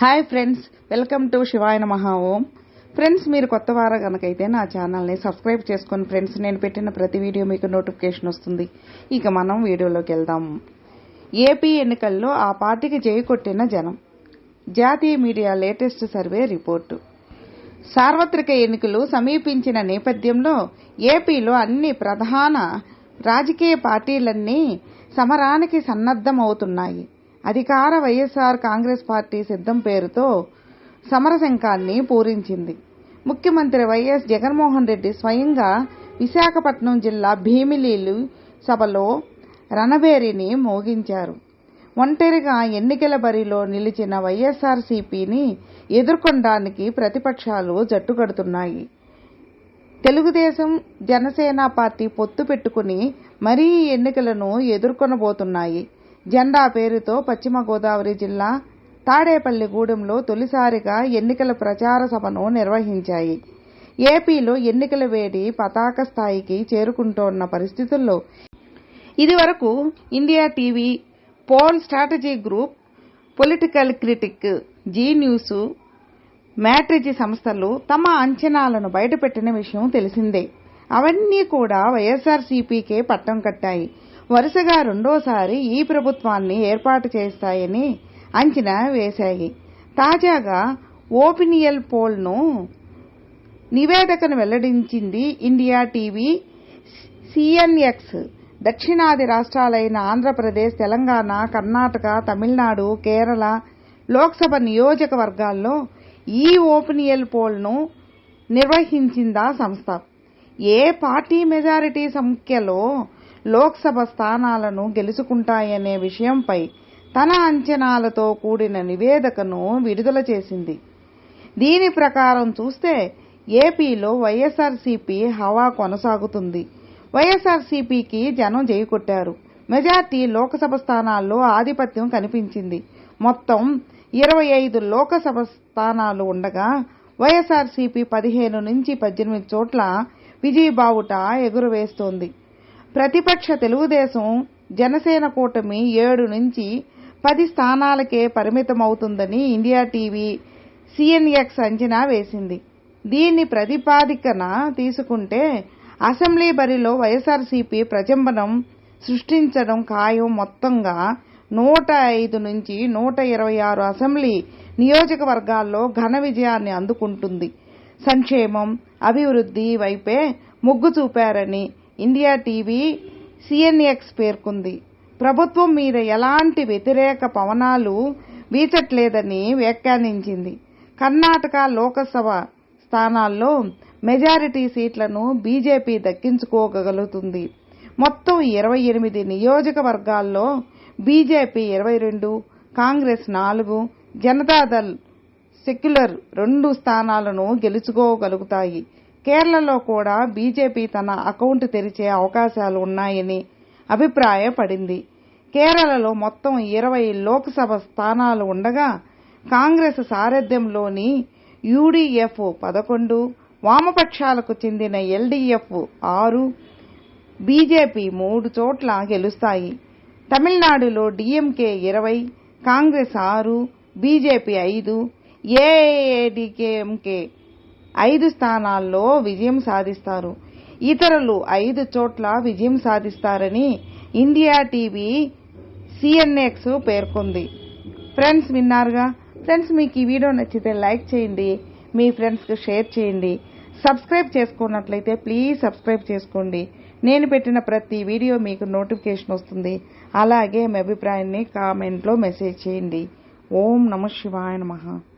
Hi friends welcome to Shivayana Maha Om. Friends మీరు కొత్త వారు కనుకైతే నా ఛానల్ని సబ్స్క్రైబ్ చేసుకొని ఫ్రెండ్స్ నేను పెట్టిన ప్రతి వీడియో మీకు నోటిఫికేషన్ వస్తుంది. ఇక మనం వీడియోలోకి వెళ్దాం. ఏపీ ఎన్నికల్లో ఆ పార్టీకి జై కొట్టిన జనం. జాతీయ మీడియా లేటెస్ట్ సర్వే రిపోర్టు. సార్వత్రిక ఎన్నికలు సమీపించిన నేపథ్యంలో ఏపీలో అన్ని ప్రధాన రాజకీయ పార్టీలన్నీ సమరానికి సన్నద్ధమవుతున్నాయి. అధికార వైఎస్ఆర్ కాంగ్రెస్ పార్టీ సిద్ధం పేరుతో సమరశంఖాన్ని పూరించింది. ముఖ్యమంత్రి వైఎస్ జగన్మోహన్ రెడ్డి స్వయంగా విశాఖపట్నం జిల్లా భీమిలీలు సభలో రణబేరిని మోగించారు. ఒంటరిగా ఎన్నికల బరిలో నిలిచిన వైఎస్ఆర్సీపీని ఎదుర్కొనడానికి ప్రతిపక్షాలు జట్టుకడుతున్నాయి తెలుగుదేశం జనసేన పార్టీ పొత్తు పెట్టుకుని మరీ ఎన్నికలను ఎదుర్కొనబోతున్నాయి. జెండా పేరుతో పశ్చిమ గోదావరి జిల్లా తాడేపల్లిగూడెంలో తొలిసారిగా ఎన్నికల ప్రచార సభను నిర్వహించాయి. ఏపీలో ఎన్నికల వేడి పతాక స్థాయికి చేరుకుంటోన్న పరిస్థితుల్లో ఇదివరకు India TV poll strategy group political critic Zee news Matrize సంస్థలు తమ అంచనాలను బయటపెట్టిన విషయం తెలిసిందే. అవన్నీ కూడా వైఎస్ఆర్సీపీకే పట్టం కట్టాయి. వరుసగా రెండోసారి ఈ ప్రభుత్వాన్ని ఏర్పాటు చేస్తాయని అంచనా వేశాయి. తాజాగా ఓపినియల్ పోల్ను నివేదికను వెల్లడించింది ఇండియా టీవీ సిఎన్ఎక్స్. దక్షిణాది రాష్ట్రాలైన ఆంధ్రప్రదేశ్ తెలంగాణ కర్ణాటక తమిళనాడు కేరళ లోక్సభ నియోజకవర్గాల్లో ఈ ఓపినియల్ పోల్ను నిర్వహించిందా సంస్థ? ఏ పార్టీ మెజారిటీ సంఖ్యలో లోక్సభ స్థానాలను గెలుచుకుంటాయనే విషయంపై తన అంచనాలతో కూడిన నివేదికను విడుదల చేసింది. దీని ప్రకారం చూస్తే ఏపీలో వైఎస్ఆర్సీపీ హవా కొనసాగుతుంది. వైఎస్ఆర్సీపీకి జనం జై కొట్టారు. మెజార్టీ లోకసభ స్థానాల్లో ఆధిపత్యం కనిపించింది. మొత్తం ఇరవై ఐదు లోకసభ స్థానాలు ఉండగా వైఎస్ఆర్సీపీ పదిహేను నుంచి పద్దెనిమిది చోట్ల విజయబావుట ఎగురవేస్తోంది. ప్రతిపక్ష తెలుగుదేశం జనసేన కూటమి ఏడు నుంచి పది స్థానాలకే పరిమితమవుతుందని ఇండియా టీవీ సిఎన్ఎక్స్ అంచనా వేసింది. దీన్ని ప్రతిపాదికన తీసుకుంటే అసెంబ్లీ బరిలో వైఎస్ఆర్సీపీ ప్రజంబనం సృష్టించడం ఖాయం మొత్తంగా నూట ఐదు నుంచి నూట ఇరవై ఆరు అసెంబ్లీ నియోజకవర్గాల్లో ఘన విజయాన్ని అందుకుంటుంది. సంక్షేమం అభివృద్ధి వైపే మొగ్గు చూపారని ఇండియా టీవీ సిఎన్ఎక్స్ పేర్కొంది. ప్రభుత్వం మీద ఎలాంటి వ్యతిరేక పవనాలు వీచట్లేదని వ్యాఖ్యానించింది. కర్ణాటక లోకసభ స్థానాల్లో మెజారిటీ సీట్లను బీజేపీ దక్కించుకోగలుగుతుంది. మొత్తం ఇరవై ఎనిమిది నియోజకవర్గాల్లో బీజేపీ ఇరవై రెండు కాంగ్రెస్ నాలుగు జనతాదళ్ సెక్యులర్ రెండు స్థానాలను గెలుచుకోగలుగుతాయి. కేరళలో కూడా బీజేపీ తన అకౌంట్ తెరిచే అవకాశాలు ఉన్నాయని అభిప్రాయపడింది. కేరళలో మొత్తం ఇరవై లోక్సభ స్థానాలు ఉండగా కాంగ్రెస్ సారథ్యంలోని యూడీఎఫ్ పదకొండు వామపక్షాలకు చెందిన ఎల్డీఎఫ్ ఆరు బీజేపీ మూడు చోట్ల గెలుస్తాయి. తమిళనాడులో డీఎంకే ఇరవై కాంగ్రెస్ ఆరు బీజేపీ ఐదు ఏఐఏడీకేఎంకే ఐదు స్థానాల్లో విజయం సాధిస్తారు. ఇతరులు ఐదు చోట్ల విజయం సాధిస్తారని ఇండియా టీవీ సిఎన్ఎక్స్ పేర్కొంది. ఫ్రెండ్స్ విన్నారుగా? ఫ్రెండ్స్ మీకు ఈ వీడియో నచ్చితే లైక్ చేయండి మీ ఫ్రెండ్స్కి షేర్ చేయండి. సబ్స్క్రైబ్ చేసుకున్నట్లయితే ప్లీజ్ సబ్స్క్రైబ్ చేసుకోండి. నేను పెట్టిన ప్రతి వీడియో మీకు నోటిఫికేషన్ వస్తుంది. అలాగే మీ అభిప్రాయాన్ని కామెంట్లో మెసేజ్ చేయండి. ఓం నమ శివాయ నమః.